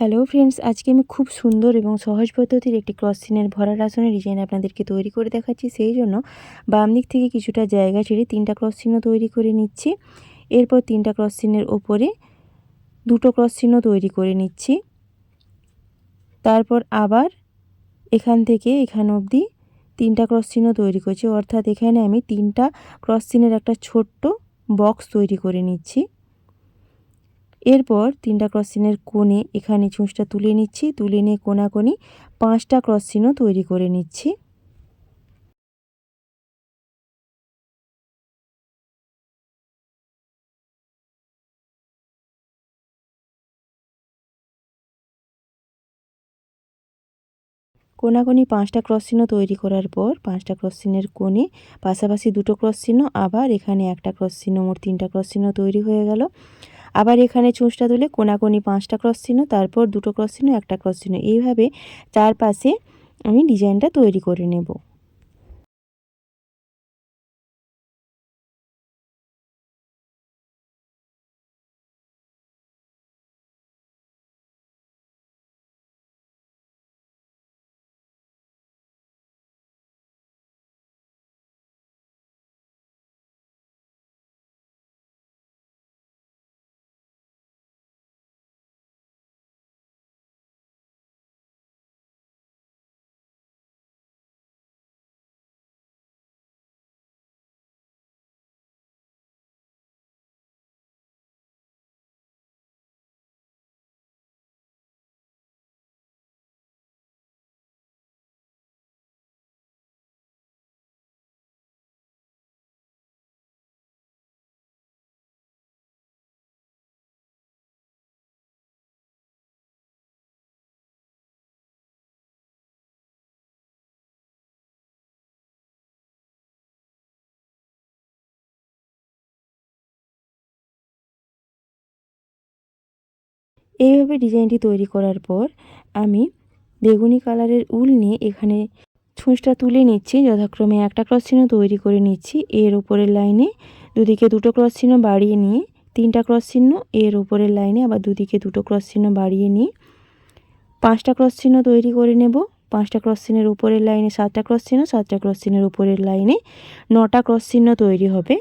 Hello friends আজকে আমি খুব সুন্দর এবং সহজ পদ্ধতির একটি ক্রস সিনের ভরার আসনের ডিজাইন আপনাদেরকে তৈরি করে দেখাচ্ছি। সেই জন্য বাম দিক থেকে কিছুটা জায়গা ছেড়ে তিনটা ক্রস চিহ্ন তৈরি করে নিচ্ছি। এরপর তিনটা ক্রস চিহ্নের ওপরে দুটো ক্রস চিহ্ন তৈরি করে নিচ্ছি। তারপর আবার এখান থেকে এখান অবধি তিনটা ক্রস চিহ্ন তৈরি করছি। অর্থাৎ এখানে আমি তিনটা ক্রস চিহ্নের একটা ছোট্ট বক্স তৈরি করে নিচ্ছি। এরপর তিনটা ক্রস চিহ্নের কোণে এখানে ছুঁচটা তুলে নিচ্ছি, তুলে নিয়ে কোনাকোনি পাঁচটা ক্রস চিহ্ন তৈরি করে নিচ্ছি। কোনাকোনি পাঁচটা ক্রস চিহ্ন তৈরি করার পর পাঁচটা ক্রস চিহ্নের কোণে পাশাপাশি দুটো ক্রস চিহ্ন, আবার এখানে একটা ক্রস চিহ্ন, মোট তিনটা ক্রস চিহ্ন তৈরি হয়ে গেল। আবার এখানে চুঁচটা তুলে কোনাকোনি পাঁচটা ক্রস চিহ্ন, তারপর দুটো ক্রস চিহ্ন, একটা ক্রস চিহ্ন। এইভাবে চারপাশে আমি ডিজাইনটা তৈরি করে নেব। এইভাবে ডিজাইনটি তৈরি করার পর আমি বেগুনি কালারের উল নিয়ে এখানে ছুঁচটা তুলে নিচ্ছি। যথাক্রমে একটা ক্রস চিহ্ন তৈরি করে নিচ্ছি। এর ওপরের লাইনে দুদিকে দুটো ক্রস চিহ্ন বাড়িয়ে নিয়ে তিনটা ক্রস চিহ্ন, এর ওপরের লাইনে আবার দুদিকে দুটো ক্রস চিহ্ন বাড়িয়ে নিয়ে পাঁচটা ক্রস চিহ্ন তৈরি করে নেব। পাঁচটা ক্রস চিহ্নের উপরের লাইনে সাতটা ক্রস চিহ্ন, সাতটা ক্রস চিহ্নের উপরের লাইনে নটা ক্রস চিহ্ন তৈরি হবে।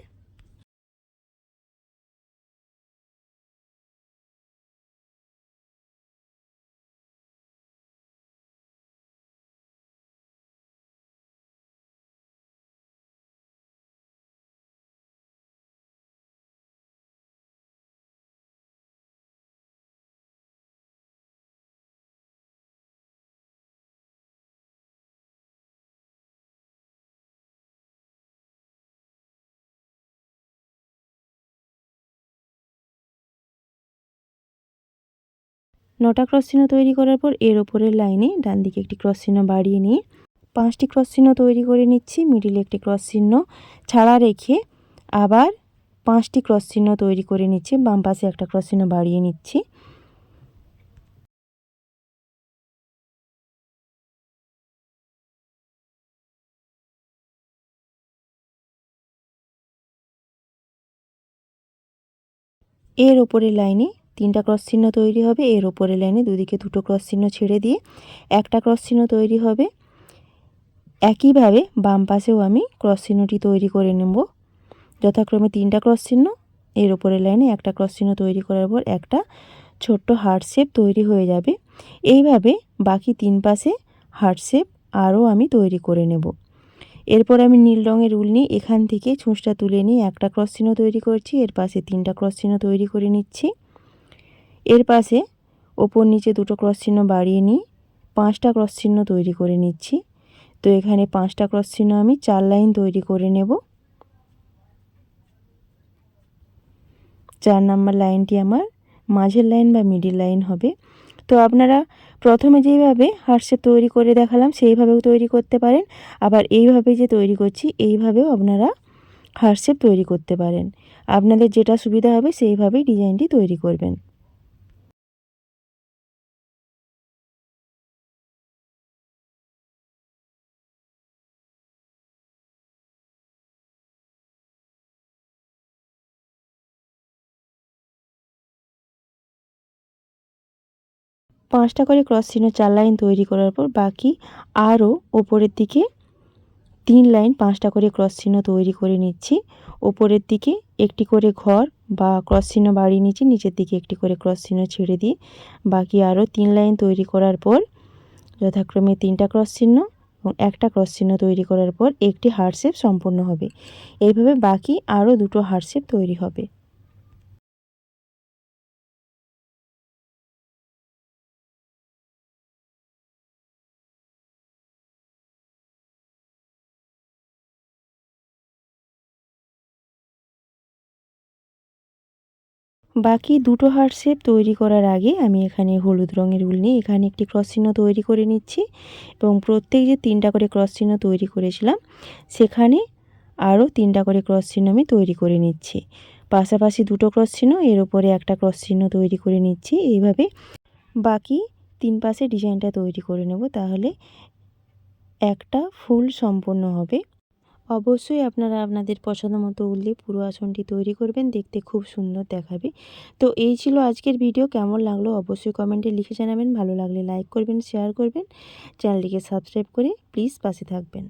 নটা ক্রস চিহ্ন তৈরি করার পর এর ওপরের লাইনে ডান দিকে একটি ক্রস চিহ্ন বাড়িয়ে নিয়ে পাঁচটি ক্রস চিহ্ন তৈরি করে নিচ্ছি। মিডিলে একটি ক্রস চিহ্ন ছাড়া রেখে আবার পাঁচটি ক্রস চিহ্ন তৈরি করে নিচ্ছি। বাম পাশে একটা ক্রস চিহ্ন বাড়িয়ে নিচ্ছি। এর ওপরের লাইনে তিনটা ক্রস চিহ্ন তৈরি হবে, এর ওপরের লাইনে দুদিকে দুটো ক্রস চিহ্ন ছেড়ে দিয়ে একটা ক্রস চিহ্ন তৈরি হবে। একইভাবে বাম পাশেও আমি ক্রস চিহ্নটি তৈরি করে নেব। যথাক্রমে তিনটা ক্রস চিহ্ন, এর ওপরের লাইনে একটা ক্রস চিহ্ন তৈরি করার পর একটা ছোট্ট হার্ট শেপ তৈরি হয়ে যাবে। এইভাবে বাকি তিন পাশে হার্ট শেপ আরও আমি তৈরি করে নেব। এরপর আমি নীল রঙের উল নিয়ে এখান থেকে ছুঁচটা তুলে নিয়ে একটা ক্রস চিহ্ন তৈরি করছি, এর পাশে তিনটা ক্রস চিহ্ন তৈরি করে নিচ্ছি। এর পাশে ওপর নিচে দুটো ক্রস চিহ্ন বাড়িয়ে নিই, পাঁচটা ক্রস চিহ্ন তৈরি করে নিচ্ছি। তো এখানে পাঁচটা ক্রস চিহ্ন আমি চার লাইন তৈরি করে নেব। চার নাম্বার লাইনটি আমার মাঝের লাইন বা মিডিল লাইন হবে। তো আপনারা প্রথমে যেইভাবে হার্টশেপ তৈরি করে দেখালাম, সেইভাবেও তৈরি করতে পারেন। আবার এইভাবে যে তৈরি করছি, এইভাবেও আপনারা হার্টশেপ তৈরি করতে পারেন। আপনাদের যেটা সুবিধা হবে, সেইভাবেই ডিজাইনটি তৈরি করবেন। পাঁচটা করে ক্রস চিহ্ন, চার লাইন তৈরি করার পর বাকি আরও ওপরের দিকে তিন লাইন পাঁচটা করে ক্রস চিহ্ন তৈরি করে নিচ্ছি। ওপরের দিকে একটি করে ঘর বা ক্রস চিহ্ন বাড়িয়ে নিচ্ছি, নিচের দিকে একটি করে ক্রস চিহ্ন ছেড়ে দিয়ে বাকি আরও তিন লাইন তৈরি করার পর যথাক্রমে তিনটা ক্রস চিহ্ন এবং একটা ক্রস চিহ্ন তৈরি করার পর একটি হার্ট শেপ সম্পূর্ণ হবে। এইভাবে বাকি আরও দুটো হার্ট শেপ তৈরি হবে। বাকি দুটো হার্ট শেপ তৈরি করার আগে আমি এখানে হলুদ রঙের উল নিয়ে এখানে একটি ক্রস চিহ্ন তৈরি করে নিচ্ছি এবং প্রত্যেক যে তিনটা করে ক্রস চিহ্ন তৈরি করেছিলাম, সেখানে আরও তিনটা করে ক্রস চিহ্ন আমি তৈরি করে নিচ্ছি। পাশাপাশি দুটো ক্রস চিহ্ন, এর উপরে একটা ক্রস চিহ্ন তৈরি করে নিচ্ছি। এইভাবে বাকি তিন পাশে ডিজাইনটা তৈরি করে নেব, তাহলে একটা ফুল সম্পূর্ণ হবে। অবশ্যই আপনারা আপনাদের পছন্দ মতো উল্লে পুরো আসনটি তৈরি করবেন, দেখতে খুব সুন্দর দেখাবে। তো এই ছিল আজকের ভিডিও, কেমন লাগল অবশ্যই কমেন্টে লিখে জানাবেন, ভালো লাগলে লাইক করবেন, শেয়ার করবেন, চ্যানেলটিকে সাবস্ক্রাইব করে প্লিজ পাশে থাকবেন।